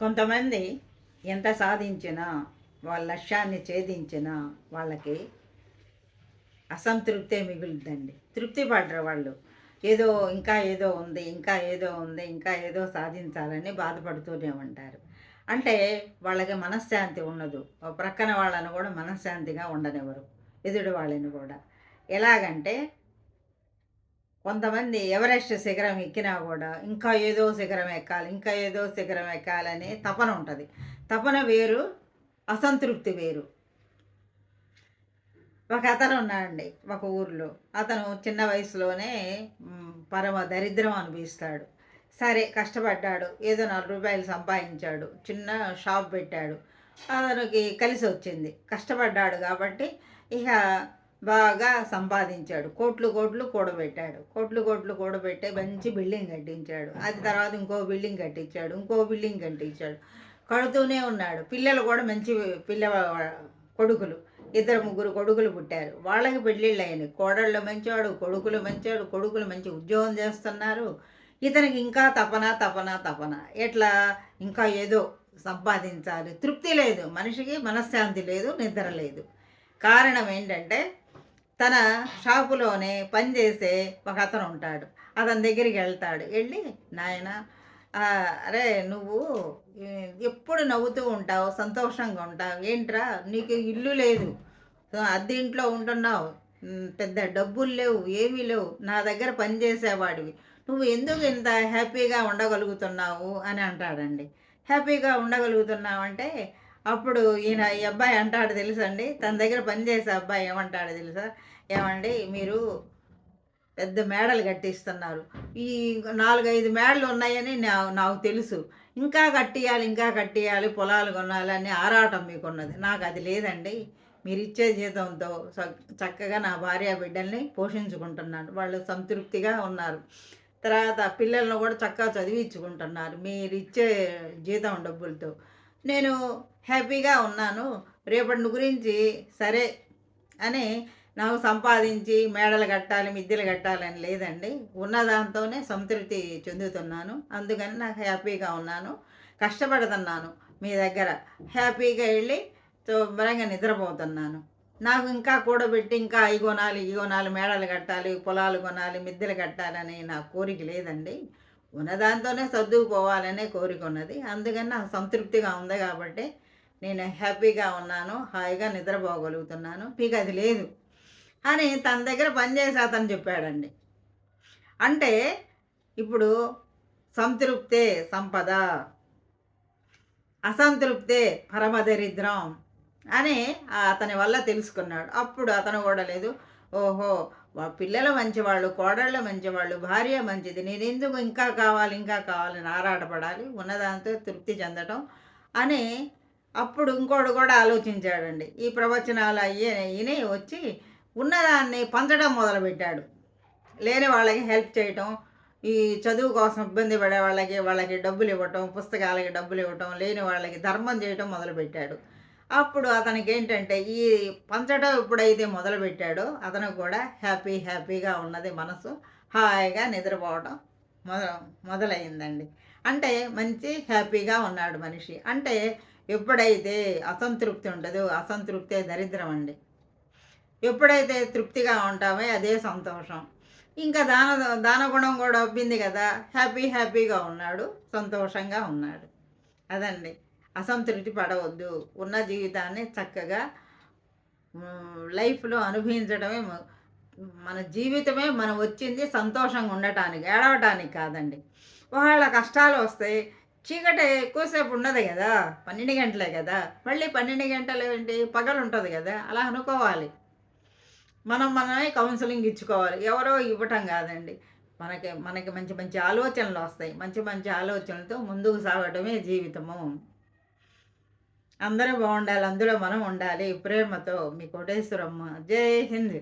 కొంతమంది ఎంత సాధించినా వాళ్ళ లక్ష్యాన్ని ఛేదించినా వాళ్ళకి అసంతృప్తే మిగులుద్దండి. తృప్తి పడరు వాళ్ళు. ఏదో ఇంకా ఏదో ఉంది ఇంకా ఏదో ఉంది ఇంకా ఏదో సాధించాలని బాధపడుతూనే ఉంటారు. అంటే వాళ్ళకి మనశ్శాంతి ఉండదు. ప్రక్కన వాళ్ళని కూడా మనశ్శాంతిగా ఉండనివ్వరు. ఎదుటి వాళ్ళని కూడా. ఎలాగంటే కొంతమంది ఎవరెస్ట్ శిఖరం ఎక్కినా కూడా ఇంకా ఏదో శిఖరం ఎక్కాలి ఇంకా ఏదో శిఖరం ఎక్కాలనే తపన ఉంటుంది. తపన వేరు అసంతృప్తి వేరు. ఒక అతను ఉన్నాడండి ఒక ఊర్లో. అతను చిన్న వయసులోనే పరమ దరిద్రం అనిపిస్తాడు సరే కష్టపడ్డాడు ఏదో నాలుగు రూపాయలు సంపాదించాడు చిన్న షాప్ పెట్టాడు. అతనికి కలిసి వచ్చింది కష్టపడ్డాడు కాబట్టి ఇక బాగా సంపాదించాడు. కోట్లు కోట్లు కూడబెట్టాడు. కోట్లు కోట్లు కూడబెట్టి మంచి బిల్డింగ్ కట్టించాడు. అది తర్వాత ఇంకో బిల్డింగ్ కట్టించాడు. ఇంకో బిల్డింగ్ కట్టించాడు. కడుతూనే ఉన్నాడు. పిల్లలు కూడా మంచి పిల్ల కొడుకులు. ఇద్దరు ముగ్గురు కొడుకులు పుట్టారు. వాళ్ళకి పెళ్ళిళ్ళు అయినాయి. కోడళ్ళు మంచివాడు కొడుకులు మంచివాడు కొడుకులు మంచి ఉద్యోగం చేస్తున్నారు. ఇతనికి ఇంకా తపన తపన తపన. ఎట్లా? ఇంకా ఏదో సంపాదించాలి. తృప్తి లేదు. మనిషికి మనశ్శాంతి లేదు నిద్ర లేదు. కారణం ఏంటంటే తన షాపులోనే పనిచేసే ఒక అతను ఉంటాడు. అతని దగ్గరికి వెళ్తాడు. వెళ్ళి నాయన అరే నువ్వు ఎప్పుడు నవ్వుతూ ఉంటావు? సంతోషంగా ఉంటావు? ఏంట్రా? నీకు ఇల్లు లేదు. అద్దె ఇంట్లో ఉంటున్నావు. పెద్ద డబ్బులు లేవు ఏమీ లేవు. నా దగ్గర పనిచేసేవాడివి నువ్వు ఎందుకు ఇంత హ్యాపీగా ఉండగలుగుతున్నావు? అని అంటాడండి. హ్యాపీగా ఉండగలుగుతున్నావు అంటే అప్పుడు ఈయన ఈ అబ్బాయి అంటాడు తెలుసండి? తన దగ్గర పనిచేసే అబ్బాయి ఏమంటాడు తెలుసా? ఏమండి మీరు పెద్ద మేడలు కట్టిస్తున్నారు. ఈ నాలుగైదు మేడలు ఉన్నాయని నా నాకు తెలుసు. ఇంకా కట్టియాలి ఇంకా కట్టియాలి పొలాలు కొనాలి అని ఆరాటం మీకున్నది. నాకు అది లేదండి. మీరు ఇచ్చే జీతంతో చక్కగా నా భార్య బిడ్డల్ని పోషించుకుంటున్నాను. వాళ్ళు సంతృప్తిగా ఉన్నారు. తర్వాత పిల్లలను కూడా చక్కగా చదివించుకుంటున్నారు. మీరు ఇచ్చే జీతం డబ్బులతో. నేను హ్యాపీగా ఉన్నాను. రేపటి గురించి సరే అని నాకు సంపాదించి మేడలు కట్టాలి మిద్దెలు కట్టాలని లేదండి. ఉన్న దాంతోనే సంతృప్తి చెందుతున్నాను. అందుకని నాకు హ్యాపీగా ఉన్నాను. కష్టపడుతున్నాను మీ దగ్గర. హ్యాపీగా వెళ్ళి శుభ్రంగా నిద్రపోతున్నాను. నాకు ఇంకా కూడబెట్టి ఇంకా అవి కొనాలి ఇవి కొనాలి మేడలు కట్టాలి పొలాలు కొనాలి మిద్దెలు కట్టాలని నా కోరిక లేదండి. ఉన్నదాంతోనే సర్దుకుపోవాలనే కోరిక ఉన్నది. అందుకని నాకు సంతృప్తిగా ఉంది కాబట్టి నేను హ్యాపీగా ఉన్నాను హాయిగా నిద్రపోగలుగుతున్నాను మీకు అది లేదు అని తన దగ్గర పనిచేసి అతను చెప్పాడండి. అంటే ఇప్పుడు సంతృప్తే సంపద అసంతృప్తే పరమదరిద్రం అని అతని వల్ల తెలుసుకున్నాడు. అప్పుడు అతను కూడా లేదు ఓహో పిల్లల మంచివాళ్ళు కోడళ్ళ మంచివాళ్ళు భార్య మంచిది. నేను ఎందుకు ఇంకా కావాలి ఇంకా కావాలని ఆరాటపడాలి ఉన్నదాంతో తృప్తి చెందటం అని అప్పుడు ఇంకోడు కూడా ఆలోచించాడండి. ఈ ప్రవచనాలు అయ్యే ఈయన వచ్చి ఉన్నదాన్ని పంచడం మొదలుపెట్టాడు. లేని వాళ్ళకి హెల్ప్ చేయటం ఈ చదువు కోసం ఇబ్బంది పడే వాళ్ళకి వాళ్ళకి డబ్బులు ఇవ్వటం పుస్తకాలకి డబ్బులు ఇవ్వటం లేని వాళ్ళకి ధర్మం చేయటం మొదలుపెట్టాడు. అప్పుడు అతనికి ఏంటంటే ఈ పంచడం ఎప్పుడైతే మొదలుపెట్టాడో అతను కూడా హ్యాపీ హ్యాపీగా ఉన్నది మనసు. హాయిగా నిద్రపోవటం మొద మొదలైందండి. అంటే మంచి హ్యాపీగా ఉన్నాడు మనిషి. అంటే ఎప్పుడైతే అసంతృప్తి ఉండదో అసంతృప్తే దరిద్రం అండి. ఎప్పుడైతే తృప్తిగా ఉంటామో అదే సంతోషం. ఇంకా దాన దానగుణం కూడా అబ్బింది కదా. హ్యాపీ హ్యాపీగా ఉన్నాడు సంతోషంగా ఉన్నాడు. అదండి. అసంతృప్తి పడవద్దు. ఉన్న జీవితాన్ని చక్కగా లైఫ్లో అనుభవించడమే మన జీవితమే మనం వచ్చింది సంతోషంగా ఉండటానికి ఏడవటానికి కాదండి. ఒకవేళ కష్టాలు వస్తాయి చీకటి ఎక్కువసేపు ఉండదు కదా పన్నెండు గంటలే కదా. మళ్ళీ పన్నెండు గంటలు ఏంటి? పగలు ఉంటుంది కదా అలా అనుకోవాలి. మనం మనమే కౌన్సిలింగ్ ఇచ్చుకోవాలి. ఎవరో ఇవ్వటం కాదండి. మనకి మనకి మంచి మంచి ఆలోచనలు వస్తాయి. మంచి మంచి ఆలోచనలతో ముందుకు సాగటమే జీవితము. అందరూ బాగుండాలి అందులో మనం ఉండాలి. ప్రేమతో మీ కోటేశ్వరమ్మ. జై హింద్.